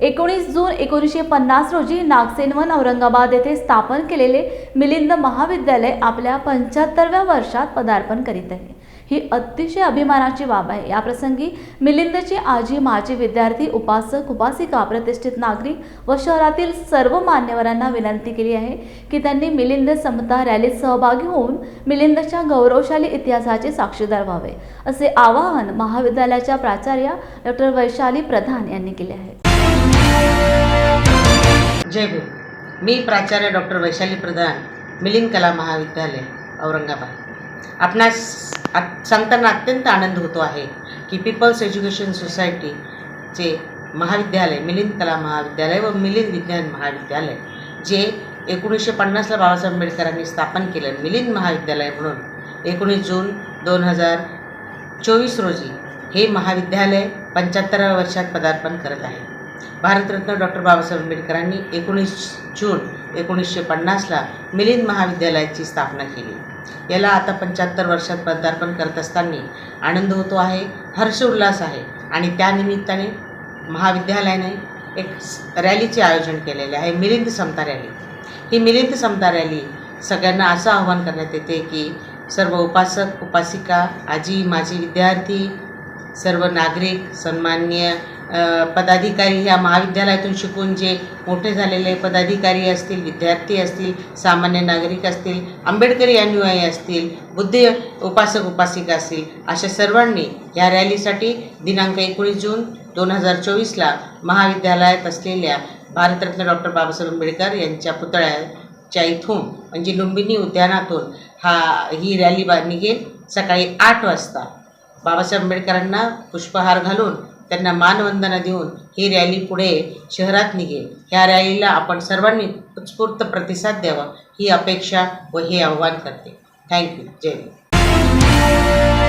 एकोणीस जून एकोणीसशे पन्नास रोजी नागसेनवन औरंगाबाद येथे स्थापन केलेले मिलिंद महाविद्यालय आपल्या पंच्याहत्तरव्या वर्षात पदार्पण करीत आहे. ही अतिशय अभिमानाची बाब आहे. याप्रसंगी मिलिंदची आजी माजी विद्यार्थी उपासक उपासिका प्रतिष्ठित नागरिक व शहरातील सर्व मान्यवरांना विनंती केली आहे की त्यांनी मिलिंद समता रॅलीत सहभागी होऊन मिलिंदच्या गौरवशाली इतिहासाचे साक्षीदार व्हावे असे आवाहन महाविद्यालयाच्या प्राचार्या डॉक्टर वैशाली प्रधान यांनी केले आहे. जय भू मी प्राचार्य डॉक्टर वैशाली प्रधान मिलिंद कला महाविद्यालय औरंगाबाद. आपणास आ- सांगताना अत्यंत आनंद होतो आहे की पीपल्स एज्युकेशन सोसायटीचे महाविद्यालय मिलिंद कला महाविद्यालय व मिलिंद विज्ञान महाविद्यालय जे एकोणीसशे पन्नासला बाबासाहेब आंबेडकरांनी स्थापन केलं. मिलिंद महाविद्यालय म्हणून एकोणीस जून दोन हजार चोवीस रोजी हे महाविद्यालय पंच्याहत्तराव्या वर्षात पदार्पण करत आहे. भारतरत्न डॉक्टर बाबासाहेब आंबेडकरांनी एकोणीस जून एकोणीसशे पन्नासला मिलिंद महाविद्यालयाची स्थापना केली. याला आता पंच्याहत्तर वर्षात पदार्पण करत असताना आनंद होतो आहे हर्ष उल्हास आहे आणि त्यानिमित्ताने महाविद्यालयाने एक रॅलीचे आयोजन केलेले आहे मिलिंद समता रॅली. ही मिलिंद समता रॅली सगळ्यांना असं आव्हान करण्यात येते की सर्व उपासक उपासिका आजी माजी विद्यार्थी सर्व नागरिक सन्मान्य पदाधिकारी ह्या महाविद्यालयातून शिकून जे मोठे झालेले पदाधिकारी असतील विद्यार्थी असतील सामान्य नागरिक असतील आंबेडकरी अनुयायी असतील बुद्ध उपासक उपासिका असतील अशा सर्वांनी या रॅलीसाठी दिनांक एकोणीस जून दोन हजार चोवीसला महाविद्यालयात असलेल्या भारतरत्न डॉक्टर बाबासाहेब आंबेडकर यांच्या पुतळ्याच्या इथून म्हणजे लुंबिनी उद्यानातून हा ही रॅली बा निघेल सकाळी आठ वाजता. बाबासाहेब आंबेडकरांना पुष्पहार घालून त्यांना मानवंदना देऊन ही रॅली पुढे शहरात निघेल. ह्या रॅलीला आपण सर्वांनी उत्स्फूर्त प्रतिसाद द्यावा ही अपेक्षा व हे आव्हान करते. थँक्यू. जय